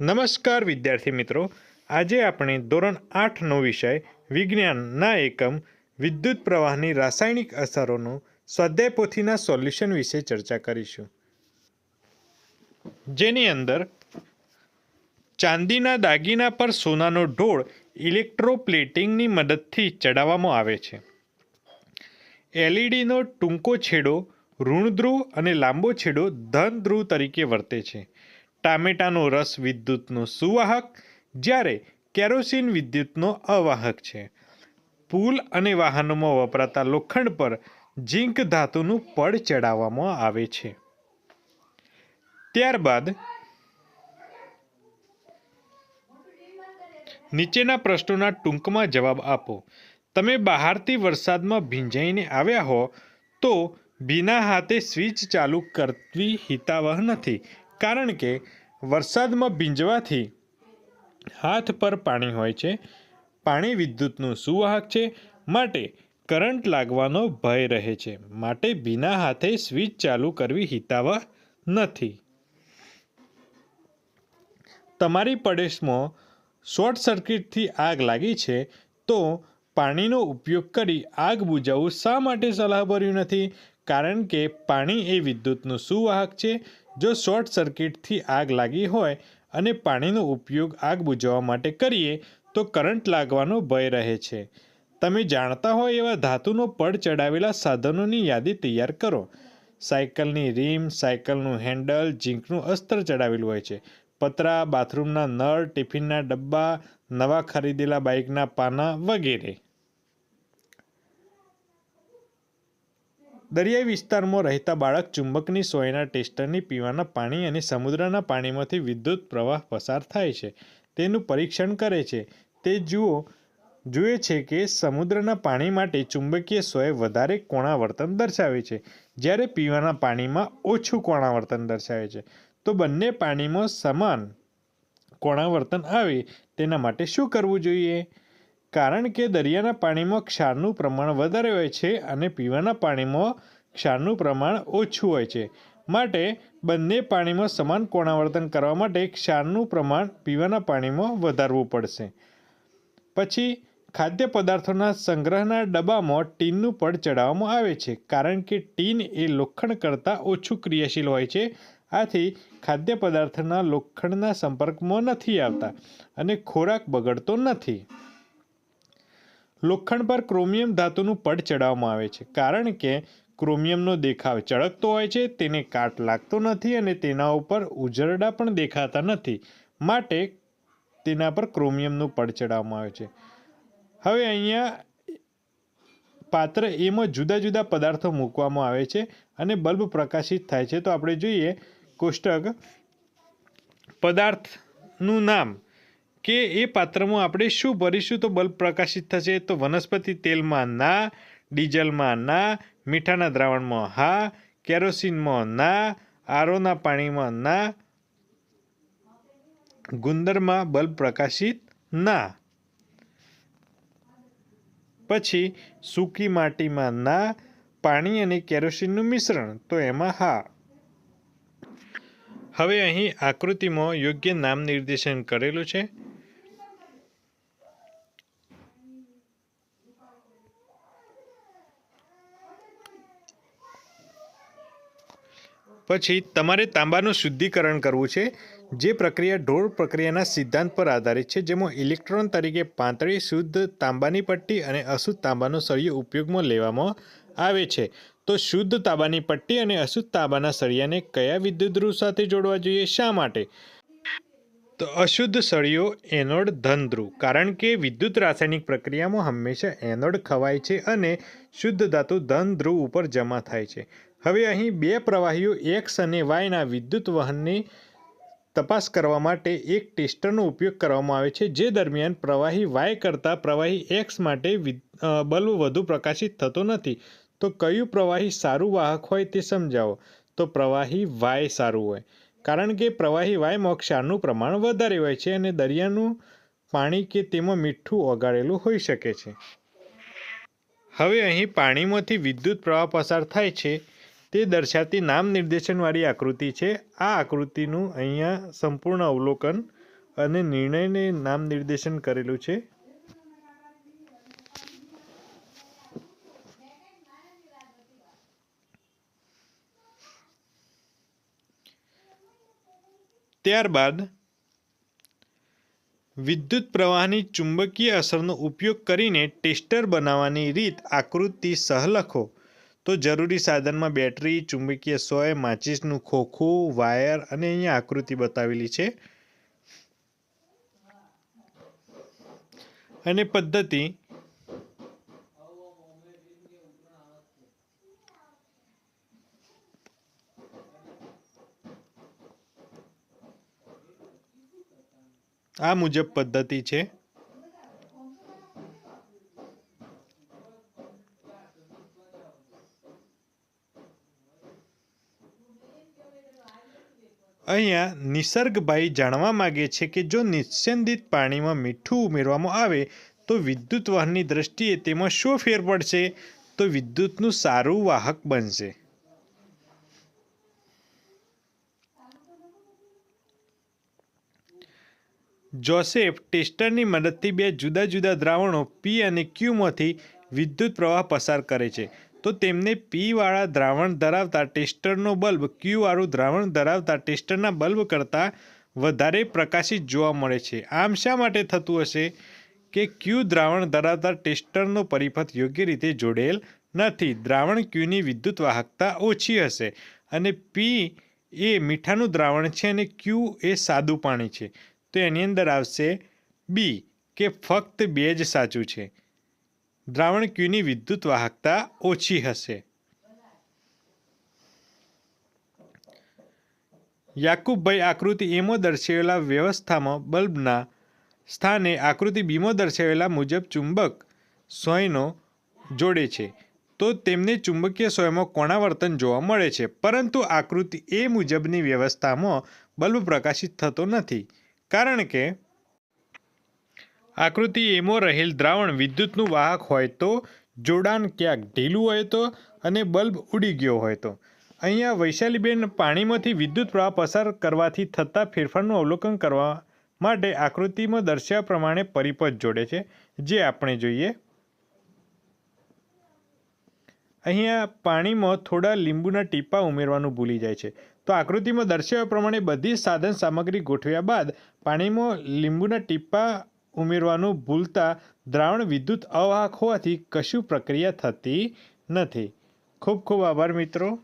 નમસ્કાર વિદ્યાર્થી મિત્રો. આજે આપણે ધોરણ આઠનો વિષય વિજ્ઞાનના એકમ વિદ્યુત પ્રવાહની રાસાયણિક અસરોનું સ્વાધ્યાય પોથીના સોલ્યુશન વિશે ચર્ચા કરીશું. જેની અંદર ચાંદીના દાગીના પર સોનાનો ઢોળ ઇલેક્ટ્રોપ્લેટિંગની મદદથી ચડાવવામાં આવે છે. એલઈડીનો ટૂંકો છેડો ઋણ ધ્રુવ અને લાંબો છેડો ધન ધ્રુવ તરીકે વર્તે છે. ટામેટાનો રસ વિદ્યુતનો સુવાહક, જ્યારે કેરોસીન વિદ્યુતનો અવાહક છે. પુલ અને વાહનોમાં વપરાતા લોખંડ પર ઝીંક ધાતુનું પડ ચડાવવામાં આવે છે. ત્યારબાદ, નીચેના પ્રશ્નોના ટૂંકમાં જવાબ આપો. તમે બહારથી વરસાદમાં ભીંજાઈને આવ્યા હો, તો ભીના હાથે સ્વિચ ચાલુ કરવી હિતાવહ નથી. કારણ કે વરસાદમાં ભીંજવાથી હાથ પર પાણી હોય છે, પાણી વિદ્યુતનું સુવાહક છે, માટે કરંટ લાગવાનો ભય રહે છે, માટે ભીના હાથે સ્વિચ ચાલુ કરવી હિતાવહ નથી. તમારી પડેશમાં શોર્ટ સર્કિટથી આગ લાગી છે, તો પાણીનો ઉપયોગ કરી આગ બુજાવવું શા માટે સલાહભર્યું નથી? કારણ કે પાણી એ વિદ્યુતનું સુવાહક છે જો શોર્ટ સર્કિટથી આગ લાગી હોય અને પાણીનો ઉપયોગ આગ બુઝાવવા માટે કરીએ, તો કરંટ લાગવાનો ભય રહે છે. તમે જાણતા હોય એવા ધાતુનો પડ ચડાવેલા સાધનોની યાદી તૈયાર કરો. સાયકલની રીમ, સાયકલનું હેન્ડલ, ઝીંકનું અસ્ત્ર ચડાવેલું હોય છે. પતરા, બાથરૂમના નળ, ટિફિનના ડબ્બા, નવા ખરીદેલા બાઇકના પાના વગેરે. દરિયાઈ વિસ્તારમાં રહેતા બાળક ચુંબકની સોયના ટેસ્ટરની પીવાના પાણી અને સમુદ્રના પાણીમાંથી વિદ્યુત પ્રવાહ પસાર થાય છે. તેનું પરીક્ષણ કરે છે. તે જુઓ, જુએ છે કે સમુદ્રના પાણી માટે ચુંબકીય સોય વધારે કોણાવર્તન દર્શાવે છે. જ્યારે પીવાના પાણીમાં ઓછું કોણાવર્તન દર્શાવે છે, તો બંને પાણીમાં સમાન કોણાવર્તન આવે. તેના માટે શું કરવું જોઈએ? કારણ કે દરિયાના પાણીમાં ક્ષારનું પ્રમાણ વધારે હોય છે અને પીવાના પાણીમાં ક્ષારનું પ્રમાણ ઓછું હોય છે. માટે બંને પાણીમાં સમાન કોણાવર્તન કરવા માટે ક્ષારનું પ્રમાણ પીવાના પાણીમાં વધારવું પડશે. પછી ખાદ્ય પદાર્થોના સંગ્રહના ડબ્બામાં ટીનનું પડ ચડાવવામાં આવે છે કારણ કે ટીન એ લોખંડ કરતાં ઓછું ક્રિયાશીલ હોય છે. આથી ખાદ્ય પદાર્થના લોખંડના સંપર્કમાં નથી આવતા અને ખોરાક બગડતો નથી. લોખંડ પર ક્રોમિયમ ધાતુનું પડ ચડાવવામાં આવે છે. કારણ કે ક્રોમિયમનો દેખાવ ચળકતો હોય છે, તેને કાટ લાગતો નથી અને તેના ઉપર ઉજરડા પણ દેખાતા નથી. માટે તેના પર ક્રોમિયમનું પડ ચડાવવામાં આવે છે. હવે અહીંયા પાત્ર એમાં જુદા જુદા પદાર્થો મૂકવામાં આવે છે અને બલ્બ પ્રકાશિત થાય છે. તો આપણે જોઈએ કોષ્ટક પદાર્થનું નામ. કે એ પાત્રમાં આપણે શું ભરીશું તો બલ્બ પ્રકાશિત થશે? તો વનસ્પતિ તેલમાં ના, ડીઝલમાં ના, મીઠાના દ્રાવણમાં હા, કેરોસીનમાં ના, આરોના પાણીમાં ના, ગુંદરમાં બલ્બ પ્રકાશિત ના. પછી સૂકી માટીમાં ના, પાણી અને કેરોસીનનું મિશ્રણ, તો એમાં હા. હવે અહીં આકૃતિમાં યોગ્ય નામ નિર્દેશન કરેલું છે. પછી તમારે તાંબાનું શુદ્ધિકરણ કરવું છે, જે પ્રક્રિયા ઢોળ પ્રક્રિયાના સિદ્ધાંત પર આધારિત છે, જેમાં ઇલેક્ટ્રોન તરીકે પાંતળી શુદ્ધ તાંબાની પટ્ટી અને અશુદ્ધ તાંબાનો સળિયો ઉપયોગમાં લેવામાં આવે છે. તો શુદ્ધ તાંબાની પટ્ટી અને અશુદ્ધ તાંબાના સળિયાને કયા વિદ્યુત ધ્રુવ સાથે જોડવા જોઈએ, શા માટે? તો અશુદ્ધ સળિયો એનોડ ધન ધ્રુવ, કારણ કે વિદ્યુત રાસાયણિક પ્રક્રિયામાં હંમેશા એનોડ ખવાય છે અને શુદ્ધ ધાતુ ધન ધ્રુવ ઉપર જમા થાય છે. હવે અહીં બે પ્રવાહીઓ, એક્સ અને વાયના વિદ્યુત વહનની તપાસ કરવા માટે એક ટેસ્ટરનો ઉપયોગ કરવામાં આવે છે, જે દરમિયાન પ્રવાહી વાય કરતાં પ્રવાહી એક્સ માટે બલ્બ વધુ પ્રકાશિત થતો નથી. તો કયું પ્રવાહી સારું વાહક હોય તે સમજાવો. તો પ્રવાહી વાય સારું હોય. કારણ કે પ્રવાહી વાયમાં ક્ષારનું પ્રમાણ વધારે હોય છે અને દરિયાનું પાણી કે તેમાં મીઠું ઓગાળેલું હોઈ શકે છે. હવે અહીં પાણીમાંથી વિદ્યુત પ્રવાહ પસાર થાય છે. તે દર્શાવતી નામ નિર્દેશનવાળી આકૃતિ છે. આ આકૃતિનું અહીંયા સંપૂર્ણ અવલોકન અને નિર્ણયને નામ નિર્દેશન કરેલું છે. ત્યારબાદ વિદ્યુત પ્રવાહની ચુંબકીય અસરનો ઉપયોગ કરીને ટેસ્ટર બનાવવાની રીત આકૃતિ સહ લખો. તો જરૂરી સાધનમાં બેટરી, ચુંબકીય સોય, માચિસનું ખોખું, વાયર અને અહીંયા આકૃતિ બતાવેલી છે. અને પદ્ધતિ. આ મુજબ પદ્ધતિ છે. અહીંયા નિસર્ગભાઈ જાણવા માગે છે કે જો નિસ્યંદિત પાણીમાં મીઠું ઉમેરવામાં આવે, તો વિદ્યુત વહનની દ્રષ્ટિએ તેમાં શું ફેર પડશે? તો વિદ્યુતનું સારું વાહક બનશે. જોસેફ ટેસ્ટરની મદદથી બે જુદા જુદા દ્રાવણો પી અને ક્યુમાંથી વિદ્યુત પ્રવાહ પસાર કરે છે. તો તેમને પી વાળા દ્રાવણ ધરાવતા ટેસ્ટરનો બલ્બ ક્યુ વાળું દ્રાવણ ધરાવતા ટેસ્ટરના બલ્બ કરતાં વધારે પ્રકાશિત જોવા મળે છે. આમ શા માટે થતું હશે કે ક્યુ દ્રાવણ ધરાવતા ટેસ્ટરનો પરિપથ યોગ્ય રીતે જોડેલ નથી? દ્રાવણ ક્યુની વિદ્યુત વાહકતા ઓછી હશે અને પી એ મીઠાનું દ્રાવણ છે અને ક્યુ એ સાદું પાણી છે. તો એની અંદર આવશે બી કે ફક્ત બે જ સાચું છે. દ્રાવણ ક્યુની વિદ્યુત વાહકતા ઓછી હશે? યાકુબભાઈ આકૃતિ એમો દર્શાવેલા વ્યવસ્થામાં બલ્બના સ્થાને આકૃતિ બીમો દર્શાવેલા મુજબ ચુંબક સોયનો જોડે છે. તો તેમને ચુંબકીય સોયમાં કોણાવર્તન જોવા મળે છે. પરંતુ આકૃતિ એ મુજબની વ્યવસ્થામાં બલ્બ પ્રકાશિત થતો નથી. કારણ કે આકૃતિ એમાં રહેલ દ્રાવણ વિદ્યુતનું વાહક હોય તો જોડાણ ક્યાંક ઢીલું હોય તો અને બલ્બ ઉડી ગયો હોય તો. અહીંયા વૈશાલીબેન પાણીમાંથી વિદ્યુત પ્રવાહ પસાર કરવાથી થતા ફેરફારનું અવલોકન કરવા માટે આકૃતિમાં દર્શાવ્યા પ્રમાણે પરિપથ જોડે છે, જે આપણે જોઈએ. અહીંયા પાણીમાં થોડા લીંબુના ટીપા ઉમેરવાનું ભૂલી જાય છે. તો આકૃતિમાં દર્શાવ્યા પ્રમાણે બધી સાધન સામગ્રી ગોઠવ્યા બાદ પાણીમાં લીંબુના ટીપા ઉમેરવાનું ભૂલતા દ્રાવણ વિદ્યુત અવાહક હોવાથી કશું પ્રક્રિયા થતી નથી. ખૂબ ખૂબ આભાર મિત્રો.